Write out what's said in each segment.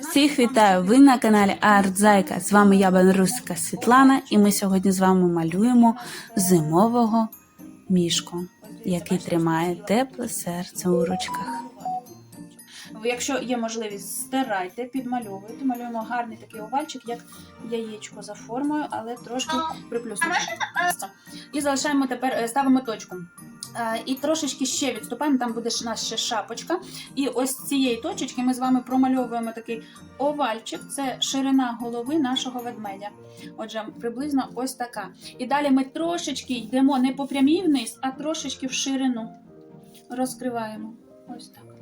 Всіх вітаю! Ви на каналі Артзайка. З вами я Бенруська Світлана, і ми сьогодні з вами малюємо зимового мішку, який тримає тепле серце у ручках. Якщо є можливість, стирайте, підмальовуйте. Малюємо гарний такий овальчик, як яєчко за формою, але трошки приплюснуто. І залишаємо тепер, е, ставимо точку. Е, І трошечки ще відступаємо, там буде ще шапочка. І ось з цієї точечки ми з вами промальовуємо такий овальчик, це ширина голови нашого ведмедя. Отже, приблизно ось така. І далі ми трошечки йдемо не по прямій вниз, а трошечки в ширину. Розкриваємо. Ось так.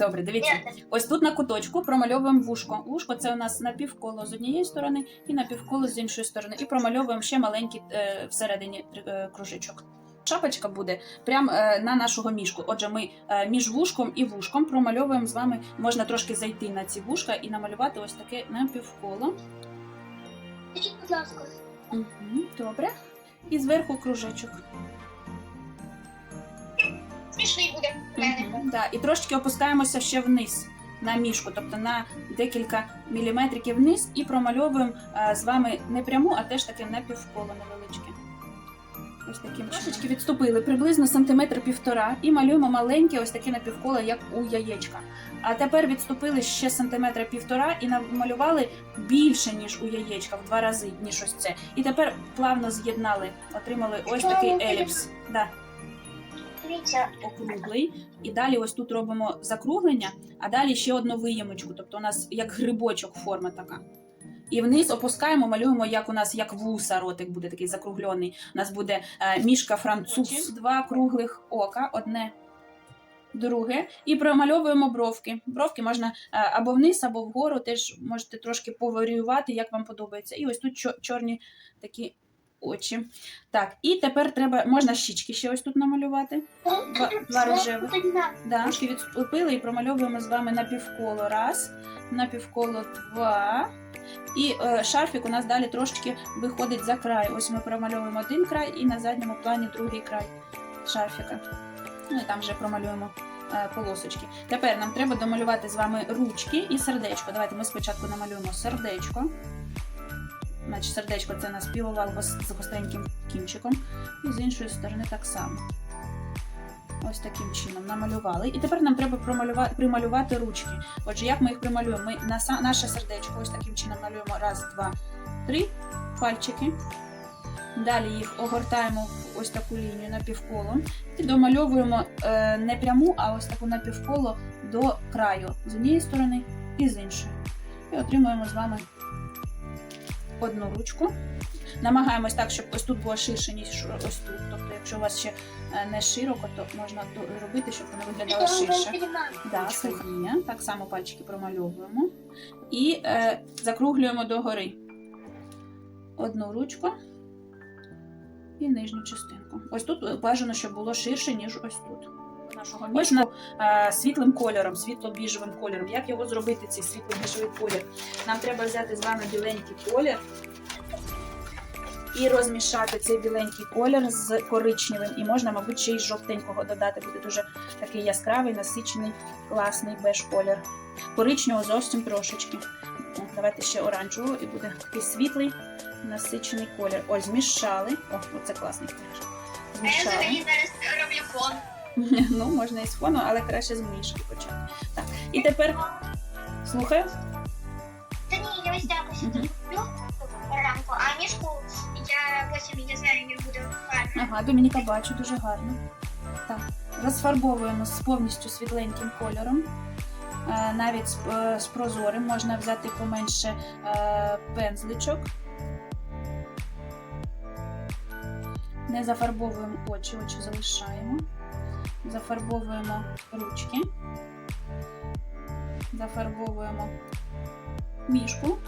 Добре, дивіться. Ось тут на куточку промальовуємо вушко. Вушко це у нас напівколо з однієї сторони і напівколо з іншої сторони. І промальовуємо ще маленький е, всередині е, кружечок. Шапочка буде прямо е, на нашого мішку. Отже, ми е, між вушком і вушком промальовуємо з вами. Можна трошки зайти на ці вушка і намалювати ось таке напівколо. Скажіть, будь ласка, Угу, добре. І зверху кружечок. Смішний буде в мене. Мгм, да. І трошки опускаємося ще вниз на мішку, тобто на декілька міліметриків вниз, і промальовуємо е, з вами не пряму, а теж таке напівколо невеличке. Ось таким трошечки відступили приблизно сантиметр півтора і малюємо маленьке ось таке напівколо, як у яєчка. А тепер відступили ще сантиметра півтора і намалювали більше, ніж у яєчка, в два рази, ніж ось це. І тепер плавно з'єднали, отримали ось такий еліпс. Да округлий. І далі ось тут робимо закруглення, а далі ще одну виємочку. Тобто у нас як грибочок форма така. І вниз опускаємо, малюємо, як у нас як вуса ротик буде такий закруглений. У нас буде е, мішка француз, два круглих ока, одне, друге. І промальовуємо бровки. Бровки можна е, або вниз, або вгору. Теж можете трошки поваріювати, як вам подобається. І ось тут чорні такі очі. Так, і тепер треба, можна щічки ще ось тут намалювати. Два- два рожевих. Да. Трошки відступили і промальовуємо з вами на півколо. Раз, на півколо два. І е, шарфік у нас далі трошки виходить за край. Ось ми промальовуємо один край і на задньому плані другий край шарфіка. Ну і там вже промалюємо е, полосочки. Тепер нам треба домалювати з вами ручки і сердечко. Давайте ми спочатку намалюємо сердечко. Значить, сердечко це у нас півовал з гостреньким кінчиком. І з іншої сторони так само. Ось таким чином намалювали. І тепер нам треба промалювати, прималювати ручки. Отже, як ми їх прималюємо? Ми на наше сердечко ось таким чином малюємо раз, два, три пальчики. Далі їх огортаємо в ось таку лінію напівколо і домальовуємо е, не пряму, а ось таку напівколо до краю з однієї сторони і з іншої. І отримуємо з вами одну ручку. Намагаємось так, щоб ось тут було ширше, ніж ось тут. Тобто, якщо у вас ще е, не широко, то можна робити, щоб воно виглядало ширше. Да, слухання. Так само пальчики промальовуємо. І е, закруглюємо догори. Одну ручку і нижню частинку. Ось тут бажано, щоб було ширше, ніж ось тут. Нашого ось е, світлим кольором, світло-біжевим кольором. Як його зробити, цей світло-біжевий колір? Нам треба взяти з вами біленький колір і розмішати цей біленький колір з коричневим. І можна, мабуть, ще й жовтенького додати. Буде дуже такий яскравий, насичений, класний беж колір. Коричневого зовсім трошечки. Давайте ще оранжевого і буде такий світлий, насичений колір. Ось, змішали. О, оце класний колір. А я зараз роблю фон. Ну, можна і з фону, але краще з мішки почати. Так. І тепер слухаю. Та ні, я ось так ось рамку, а мішку я потім, я знаю, не буду гарно. Ага, Домініка бачу, дуже гарно. Так, розфарбовуємо з повністю світленьким кольором. Е, Навіть з, е, з прозорим можна взяти поменше е, пензличок. Не зафарбовуємо очі, очі залишаємо. Зафарбовуємо ручки. Зафарбовуємо мішку.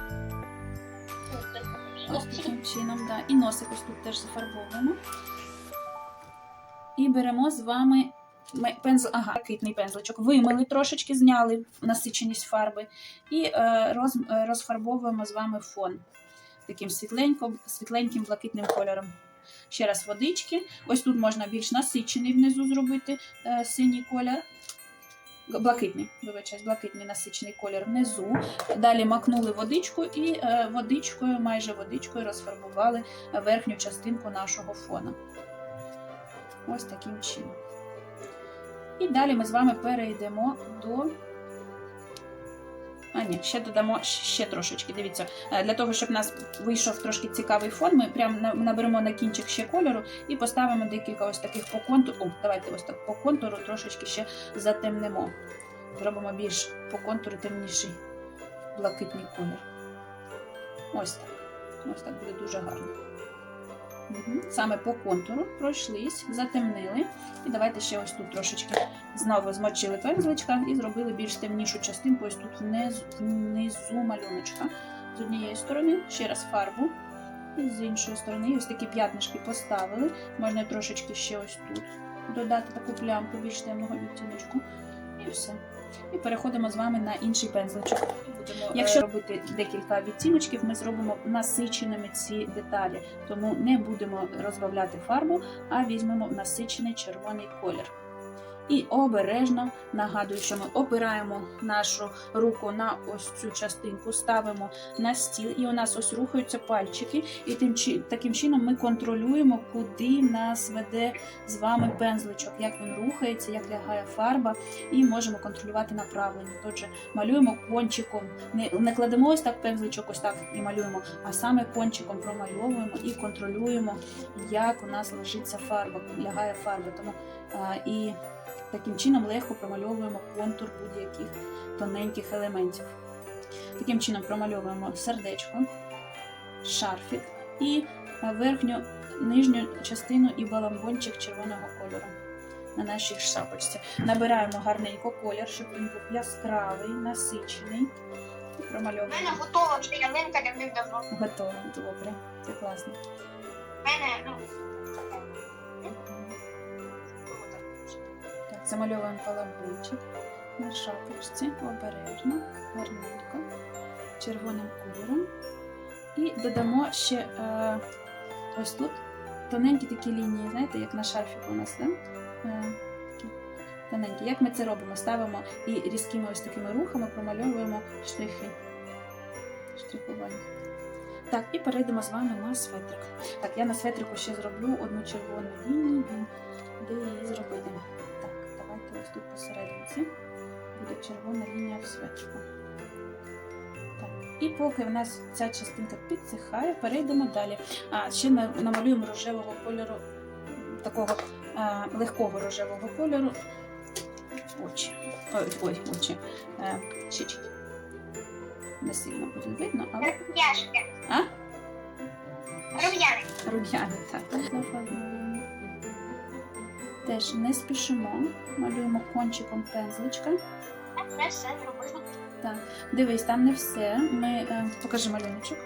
Ось таким чином, да. І носик ось тут теж зафарбовуємо. І беремо з вами пензл, ага, блакитний пензличок. Вимили трошечки, зняли насиченість фарби. І е, роз, е, розфарбовуємо з вами фон таким світленьким, світленьким блакитним кольором. Ще раз водички. Ось тут можна більш насичений внизу зробити е, синій колір. блакитний, вибачаюсь, блакитний насичений колір внизу. Далі макнули водичку і е, водичкою, майже водичкою розфарбували верхню частинку нашого фона. Ось таким чином. І далі ми з вами перейдемо до. А, ні, ще додамо ще трошечки. Дивіться, е, для того, щоб у нас вийшов трошки цікавий фон, ми прямо наберемо на кінчик ще кольору і поставимо декілька ось таких по контуру. О, давайте ось так по контуру трошечки ще затемнемо. Зробимо більш по контуру темніший блакитний колір. Ось так. Ось так буде дуже гарно. Саме по контуру пройшлись, затемнили. І давайте ще ось тут трошечки знову змочили пензличка і зробили більш темнішу частинку ось тут внизу малюночка. З однієї сторони, ще раз фарбу. І з іншої сторони, ось такі п'ятнишки поставили. Можна трошечки ще ось тут додати таку плямку більш темного відтіночку. І все. І переходимо з вами на інший пензличок. Будемо, Якщо робити декілька відтіночків, ми зробимо насиченими ці деталі. Тому не будемо розбавляти фарбу, а візьмемо насичений червоний колір. І обережно нагадую, що ми опираємо нашу руку на ось цю частинку, ставимо на стіл, і у нас ось рухаються пальчики. І тим таким чином ми контролюємо, куди нас веде з вами пензличок, як він рухається, як лягає фарба, і можемо контролювати направлення. Отже, малюємо кончиком. Не, не кладемо ось так пензличок, ось так і малюємо, а саме кончиком промальовуємо і контролюємо, як у нас лежиться фарба, лягає фарба. Тому а, і таким чином легко промальовуємо контур будь-яких тоненьких елементів. Таким чином промальовуємо сердечко, шарфік і верхню нижню частину і баламбончик червоного кольору на нашій шапочці. Набираємо гарненько колір, щоб він був яскравий, насичений. І У мене готова вже ялинка давним-давно. Готово, добре. Це класно. У мене, ну, замальовуємо балабунчик на шапочці обережно, гарненько, червоним кольором. І додамо ще е, ось тут тоненькі такі лінії, знаєте, як на шарфіку у нас, да? Е, тоненькі. Як ми це робимо? Ставимо і різкими ось такими рухами промальовуємо штрихи. Штрихування. Так, і перейдемо з вами на светрик. Так, я на светрику ще зроблю одну червону лінію, де її зробити. Ось тут посерединці буде червона лінія в. Так, і поки в нас ця частинка підсихає, перейдемо далі. А ще намалюємо рожевого кольору, такого а, легкого рожевого кольору. Очі. Ой, ой, очі. Е, щічки. Не сильно буде видно, але рум'яшки. А? Рум'яни. рум'яні так. Теж не спішимо, малюємо кончиком пензличка. Це все зробили. Дивись, там не все. Ми е, покажи малюночок.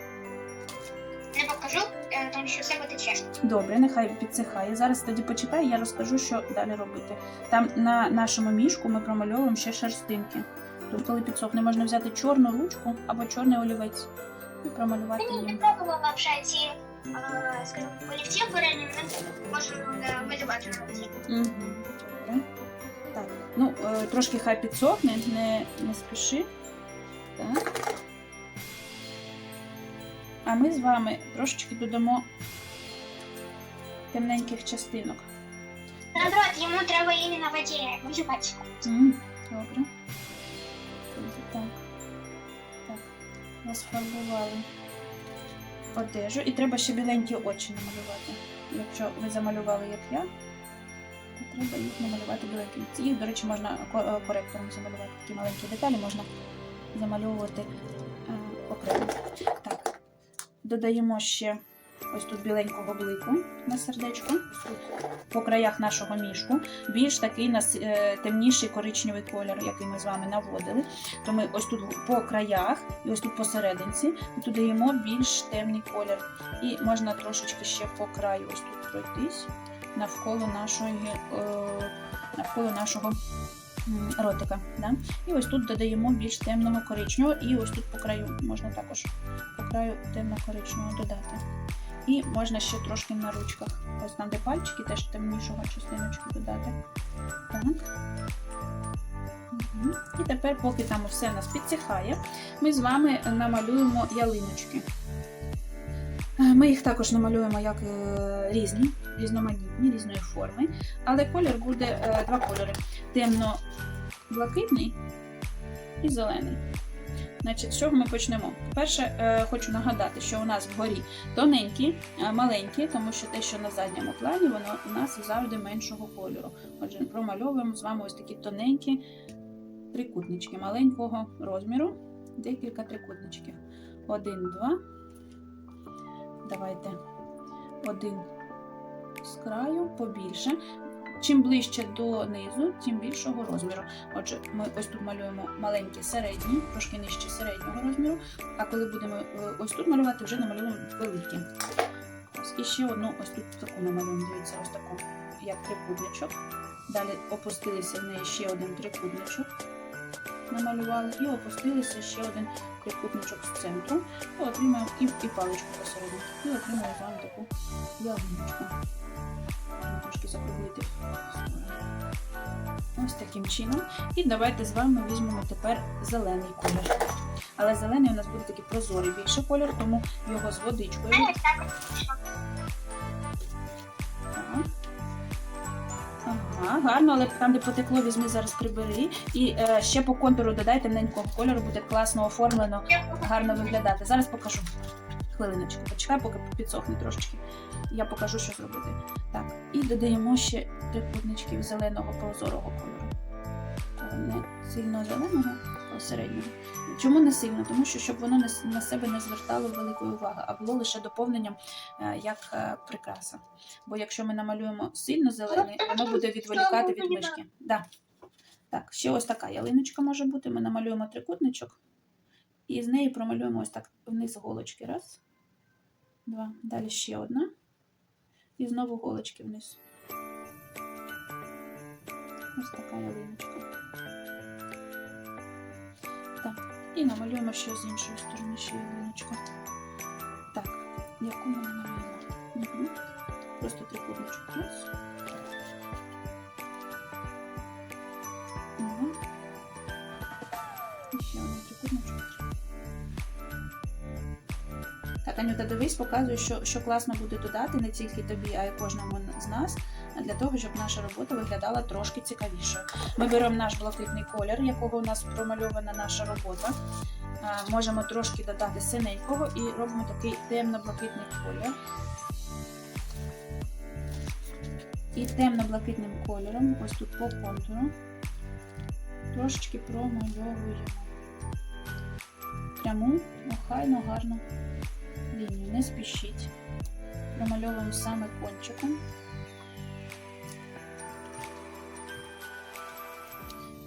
Не покажу, е, тому що все буде чесно. Добре, нехай підсихає. Зараз тоді почекай, я розкажу, що далі робити. Там на нашому мішку ми промальовуємо ще шерстинки. Тут, коли підсохне, можна взяти чорну ручку або чорний олівець і промалювати Мені не пробувала вже ці, скажімо, олівці бурені, ми можемо е, малювати на руці. Угу. Так. Ну, е, трошки хай підсохне, не, не спіши. Так. А ми з вами трошечки додамо темненьких частинок. Наоборот, йому треба її на воді малювати. М, Добре. Так. Так. Розфарбували одежу. І треба ще біленькі очі намалювати. Якщо ви замалювали, як я, то треба їх намалювати біленькими. Їх, до речі, можна е, коректором замалювати. Такі маленькі деталі можна замальовувати е, окремо. Так. Додаємо ще ось тут біленького блику на сердечко. По краях нашого мішку більш такий нас е, темніший коричневий колір, який ми з вами наводили. То ми ось тут по краях і ось тут посерединці додаємо більш темний колір. І можна трошечки ще по краю ось тут пройтись навколо нашої, е, навколо нашого ротика. Да? І ось тут додаємо більш темного коричневого, і ось тут по краю можна також по краю темно-коричневого додати. І можна ще трошки на ручках. Ось де пальчики, теж темнішого частиночки додати. Так. І тепер, поки там все нас підсихає, ми з вами намалюємо ялиночки. Е, Ми їх також намалюємо як е, різні, різноманітні, різної форми, але колір буде е, два кольори: темно-блакитний і зелений. Значить, з чого ми почнемо? Перше, е, хочу нагадати, що у нас вгорі тоненькі, е, маленькі, тому що те, що на задньому плані, воно у нас завжди меншого кольору. Отже, промальовуємо з вами ось такі тоненькі трикутнички маленького розміру, декілька трикутничків. Один, два. Давайте один з краю побільше. Чим ближче до низу, тим більшого розміру. Отже, ми ось тут малюємо маленькі середні, трошки нижче середнього розміру. А коли будемо е, ось тут малювати, вже намалюємо великі. І ще одну ось тут таку намалюємо. Дивіться, ось таку, як трикутничок. Далі опустилися в неї ще один трикутничок. Намалювали і опустилися ще один трикутничок з центру. І отримаємо і, і паличку посередині. І отримаємо з вами таку ялиночку. Трошки закруглити. Ось таким чином. І давайте з вами візьмемо тепер зелений колір. Але зелений у нас буде такий прозорий більше колір, тому його з водичкою. Ага, гарно, але там, де потекло, візьми зараз прибери. І е, ще по контуру додай темненького кольору, буде класно оформлено, гарно виглядати. Зараз покажу. Хвилиночку, почекай, поки підсохне трошечки. Я покажу, що зробити. Так, і додаємо ще трикутничків зеленого прозорого кольору. Не сильно зеленого, а середнього. Чому не сильно? Тому що щоб воно на себе не звертало великої уваги, а було лише доповненням е, як е, прикраса. Бо якщо ми намалюємо сильно зелений, воно буде відволікати від мишки. Да. Так, ще ось така ялиночка може бути. Ми намалюємо трикутничок і з неї промалюємо ось так вниз голочки. Раз, два. Далі ще одна. І знову голочки вниз. Ось така ялиночка. Так, і намалюємо ще з іншої сторони ще ялиночку. Так, яку ми намалюємо? Угу. Просто трикутничок раз. Два. І ще один трикутничок. Так, Анюта, дивись, показую, що, що класно буде додати не тільки тобі, а й кожному з нас, для того, щоб наша робота виглядала трошки цікавішою. Ми беремо наш блакитний колір, якого у нас промальована наша робота. Можемо трошки додати синенького і робимо такий темно-блакитний колір. І темно-блакитним кольором, ось тут по контуру, трошечки промальовуємо пряму, охайно, гарну лінію. Не спішіть. Промальовуємо саме кончиком.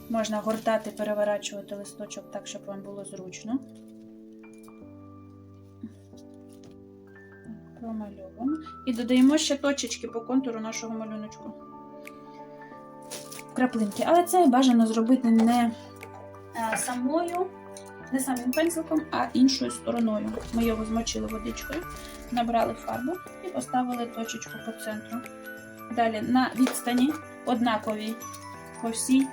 Можна гортати, переворачувати листочок так, щоб вам було зручно. Промальовуємо. І додаємо ще точечки по контуру нашого малюночку. Краплинки. Але це бажано зробити не е, самою, не самим пензликом, а іншою стороною. Ми його змочили водичкою, набрали фарбу і поставили точечку по центру. Далі на відстані однакові по всій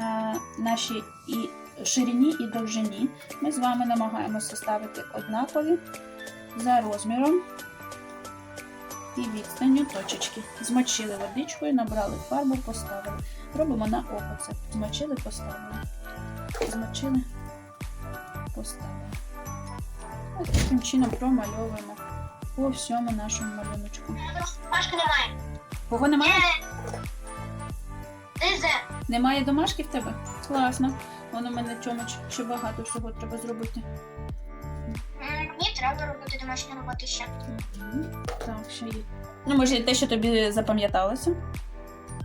е, нашій і ширині і довжині. Ми з вами намагаємося ставити однакові за розміром і відстанню точечки. Змочили водичкою, набрали фарбу, поставили. Робимо на око це. Змочили, поставили. Змочили, поставили. Ось таким чином промальовуємо по всьому нашому малюночку. Машки немає. Кого немає? Дизе. Немає домашки в тебе? Класно. Воно в мене чомуч ще багато всього треба зробити. Мені треба робити домашню роботу ще. Мгм. Так, ще є. Ну, може, те, що тобі запам'яталося.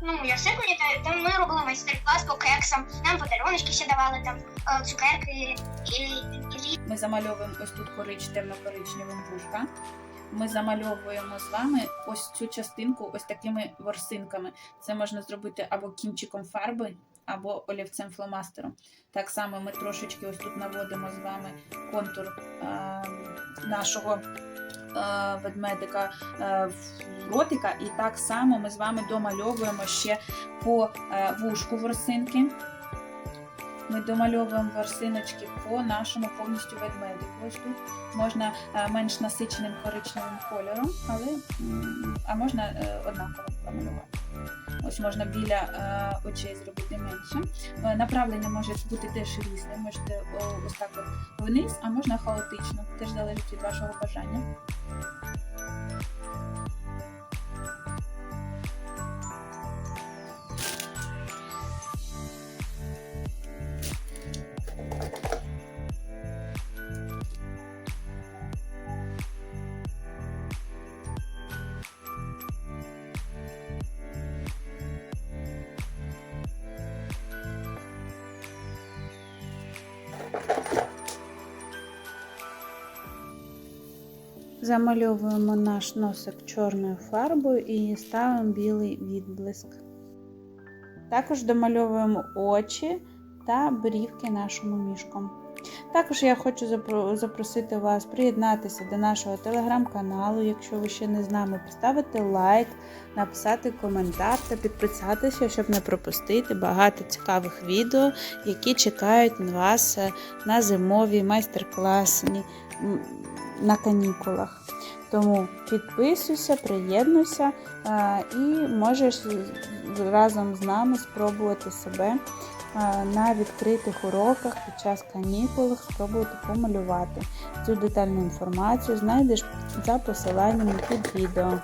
Ну, я пам'ятаю, там ми робили майстер-клас по кексам, нам подаруночки ще давали, там е, цукерки і, Ми замальовуємо ось тут корич, темно-коричневим вушка. Ми замальовуємо з вами ось цю частинку ось такими ворсинками. Це можна зробити або кінчиком фарби, або олівцем фломастером. Так само ми трошечки ось тут наводимо з вами контур е, нашого ведмедика е, в ротика. І так само ми з вами домальовуємо ще по вушку вушку ворсинки. Ми домальовуємо ворсиночки по нашому повністю ведмедику. Ось тут можна е, менш насиченим коричневим кольором, але а можна е, однаково промалювати. Ось можна біля е, очей зробити менше. Направлення може бути теж різне. Можете ось так от вниз, а можна хаотично. Теж залежить від вашого бажання. Замальовуємо наш носик чорною фарбою і ставимо білий відблиск. Також домальовуємо очі та брівки нашому мішком. Також я хочу запросити вас приєднатися до нашого телеграм-каналу, якщо ви ще не з нами, поставити лайк, написати коментар та підписатися, щоб не пропустити багато цікавих відео, які чекають на вас е, на зимові майстер-класні на канікулах. Тому підписуйся, приєднуйся е, і можеш разом з нами спробувати себе на відкритих уроках під час канікул, спробувати помалювати. Цю детальну інформацію знайдеш за посиланням під відео.